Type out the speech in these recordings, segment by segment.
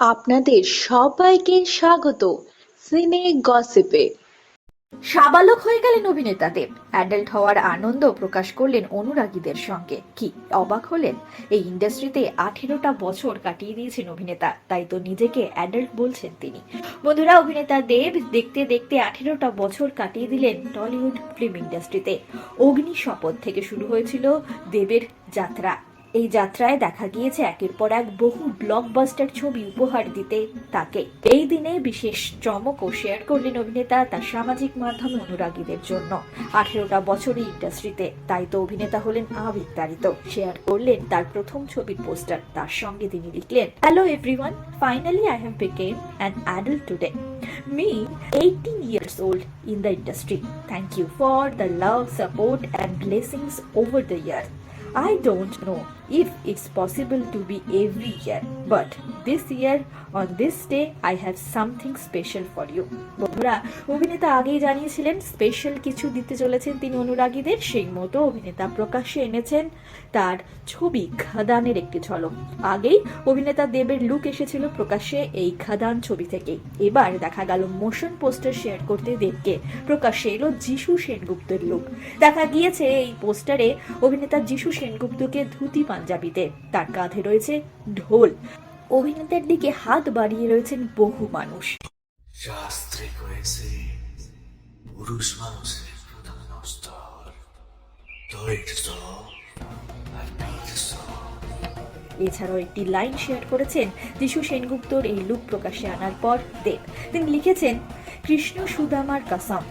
আপনাদের সবাইকে স্বাগত সিনে গসিপে। সাবালক হয়ে গেলেন অভিনেতা দেব অ্যাডাল্ট হওয়ার আনন্দ প্রকাশ করলেন অনুরাগীদের সঙ্গে। কি, অবাক হলেন? এই ইন্ডাস্ট্রিতে আঠেরোটা বছর কাটিয়ে দিয়েছেন অভিনেতা, তাই তো নিজেকে অ্যাডাল্ট বলছেন তিনি। বন্ধুরা অভিনেতা দেব দেখতে দেখতে আঠেরোটা বছর কাটিয়ে দিলেন টলিউড ফিল্ম ইন্ডাস্ট্রিতে। অগ্নি শপথ থেকে শুরু হয়েছিল দেবের যাত্রা। এই যাত্রায় দেখা গিয়েছে একের পর এক বহু ব্লকবাস্টার ছবি উপহার দিতে তাকে এই দিনে বিশেষ চমকও শেয়ার করলেন অভিনেতা তার সামাজিক মাধ্যমে অনুরাগীদের জন্য আঠেরোটা বছরই ইন্ডাস্ট্রিতে তাই তো অভিনেতা হলেন আবিস্তারিত শেয়ার করলেন তার প্রথম ছবির পোস্টার তার সঙ্গে তিনি লিখলেন hello everyone finally I have become an adult today Me, 18 years old in the industry. Thank you for the love, support, and blessings over the year. I don't know if it's possible to be every year, but this year, on this day, I have something special for you. বন্ধুরা অভিনেতা আগেই জানিয়েছিলেন special কিছু দিতে চলেছেন তিনি অনুরাগীদের সেই মতো অভিনেতা প্রকাশ্যে এনেছেন তার ছবি খাদানের একটি ঝলক। আগেই অভিনেতা দেবের লুক এসেছিল প্রকাশ্যে এই খাদান ছবি থেকে এবার দেখা গেল মোশন পোস্টার শেয়ার করতে দেবকে। প্রকাশ্যে এলো যিশু সেনগুপ্তের লুক দেখা গিয়েছে এই পোস্টারে অভিনেতা যিশু সেনগুপ্তকে ধুতি পাঞ্জাবিতে। তার কাঁধে রয়েছে ঢোল। অভিনেতার দিকে হাত বাড়িয়ে রয়েছেন বহু মানুষ। শাস্ত্রে কয়েছে পুরুষ মানুষের প্রধান স্তর ধৈর্য আর বীর্য এছাড়াও একটি লাইন শেয়ার করেছেন যিশু সেনগুপ্তর এই লুক প্রকাশে আনার পর দেব। তিনি লিখেছেন কৃষ্ণ সুদামার কাসাম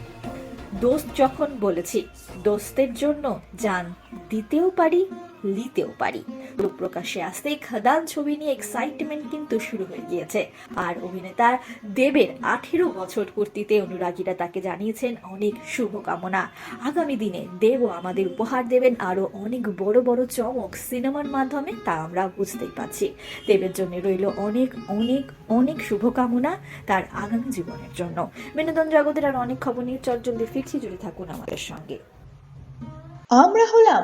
দোস্ত যখন বলেছি দোস্তের জন্য জান দিতেও পারি, লিতেও পারি। প্রকাশে আসতেই খাদান ছবি নিয়ে এক্সাইটমেন্ট কিন্তু শুরু হয়ে গিয়েছে। আর অভিনেতা দেবের আঠেরো বছর পূর্তিতে অনুরাগীরা তাকে জানিয়েছেন অনেক শুভকামনা। আগামী দিনে দেবও আমাদের উপহার দেবেন আরও অনেক বড় বড় চমক সিনেমার মাধ্যমে, তা আমরা বুঝতেই পারছি। দেবের জন্য রইল অনেক অনেক অনেক শুভকামনা তার আগামী জীবনের জন্য। বিনোদন জগতের আর অনেক খবর নিয়ে চটজলদি ফিরছি, জুড়ে থাকুন আমাদের সঙ্গে। আমরা হলাম